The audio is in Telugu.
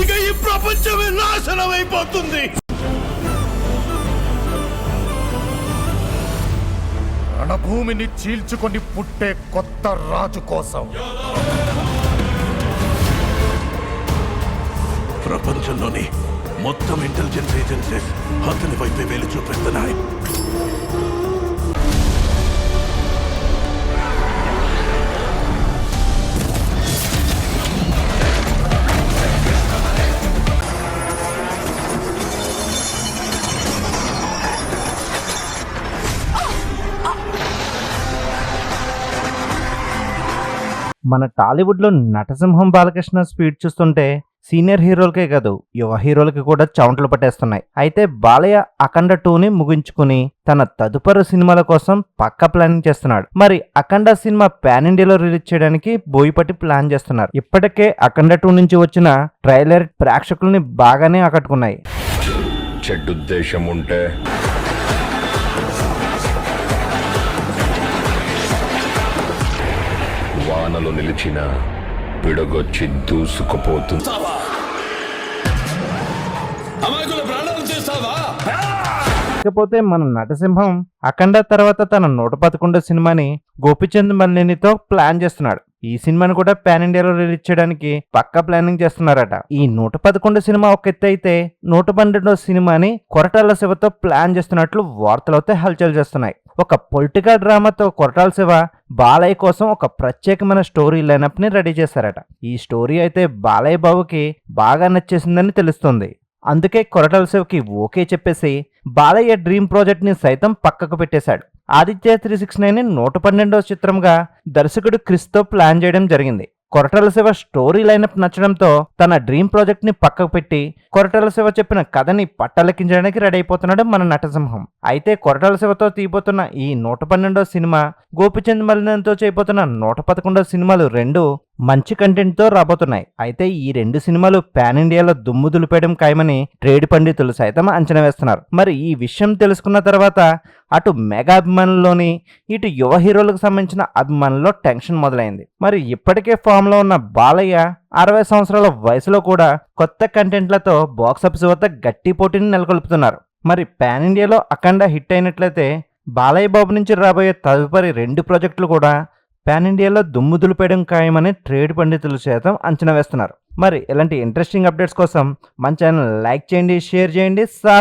ఇక ఈ ప్రపంచమే నాశనం అయిపోతుంది రణభూమిని చీల్చుకొని పుట్టే కొత్త రాజు కోసం. ప్రపంచంలోని మొత్తం ఇంటెలిజెన్స్ ఏజెన్సీస్ అతని వైపే వేలు చూపిస్తున్నాయి. మన టాలీవుడ్లో నటసింహం బాలకృష్ణ స్పీడ్ చూస్తుంటే సీనియర్ హీరోలకే కాదు యువ హీరోలకి కూడా చౌంట్లు పట్టేస్తున్నాయి. అయితే బాలయ్య అఖండ టూని ముగించుకుని తన తదుపరి సినిమాల కోసం పక్క ప్లానింగ్ చేస్తున్నాడు. మరి అఖండ సినిమా పాన్ ఇండియాలో రిలీజ్ చేయడానికి బోయిపట్టి ప్లాన్ చేస్తున్నారు. ఇప్పటికే అఖండ టూ నుంచి వచ్చిన ట్రైలర్ ప్రేక్షకుల్ని బాగానే ఆకట్టుకున్నాయి. చెడ్డుద్దేశం ఉంటే వానలు నిలిచిన పిడగొచ్చి దూసుకుపోతుంది. ఇకపోతే మన నటసింహం అఖండ తర్వాత తన నూట పదకొండో సినిమాని గోపిచంద్ మల్లేనితో ప్లాన్ చేస్తున్నాడు. ఈ సినిమాని కూడా పాన్ ఇండియాలో రిలీజ్ చేయడానికి పక్కా ప్లానింగ్ చేస్తున్నారట. ఈ నూట పదకొండు సినిమా ఒక ఎత్తు అయితే నూట పన్నెండో సినిమాని కొరటాల శివతో ప్లాన్ చేస్తున్నట్లు వార్తలైతే హల్చల్ చేస్తున్నాయి. ఒక పొలిటికల్ డ్రామాతో కొరటాల శివ బాలయ్య కోసం ఒక ప్రత్యేకమైన స్టోరీ లైనప్ని రెడీ చేశారట. ఈ స్టోరీ అయితే బాలయ్య బాబుకి బాగా నచ్చేసిందని తెలుస్తుంది. అందుకే కొరటాల శివకి ఓకే చెప్పేసి బాలయ్య డ్రీమ్ ప్రాజెక్ట్ని సైతం పక్కకు పెట్టేశాడు. ఆదిత్య త్రీ సిక్స్ నైన్ నూట పన్నెండవ చిత్రంగా దర్శకుడు క్రిస్తో ప్లాన్ చేయడం జరిగింది. కొరటాల శివ స్టోరీ లైనప్ నచ్చడంతో తన డ్రీమ్ ప్రాజెక్ట్ని పక్కకు పెట్టి కొరటాల శివ చెప్పిన కథని పట్టలెక్కించడానికి రెడీ అయిపోతున్నాడు మన నటసింహం. అయితే కొరటల శివతో తీయబోతున్న ఈ నూట పన్నెండో సినిమా గోపిచంద్ మలినంతో చేయబోతున్న నూట పదకొండో సినిమాలు రెండు మంచి కంటెంట్తో రాబోతున్నాయి. అయితే ఈ రెండు సినిమాలు పాన్ ఇండియాలో దుమ్ము దులిపేయడం ఖాయమని ట్రేడ్ పండితులు సైతం అంచనా వేస్తున్నారు. మరి ఈ విషయం తెలుసుకున్న తర్వాత అటు మెగా అభిమానుల్లోని ఇటు యువ హీరోలకు సంబంధించిన అభిమానుల్లో టెన్షన్ మొదలైంది. మరి ఇప్పటికే ఫామ్లో ఉన్న బాలయ్య అరవై సంవత్సరాల వయసులో కూడా కొత్త కంటెంట్లతో బాక్సాఫీస్ వద్ద గట్టి పోటీని నెలకొల్పుతున్నారు. మరి పాన్ ఇండియాలో అఖండ హిట్ అయినట్లయితే బాలయ్య బాబు నుంచి రాబోయే తదుపరి రెండు ప్రాజెక్టులు కూడా పాన్ ఇండియాలో దుమ్ము దులిపేయడం ఖాయమని ట్రేడ్ పండితులు సైతం అంచనా వేస్తున్నారు. మరి ఇలాంటి ఇంట్రెస్టింగ్ అప్డేట్స్ కోసం మన ఛానల్ లైక్ చేయండి షేర్ చేయండి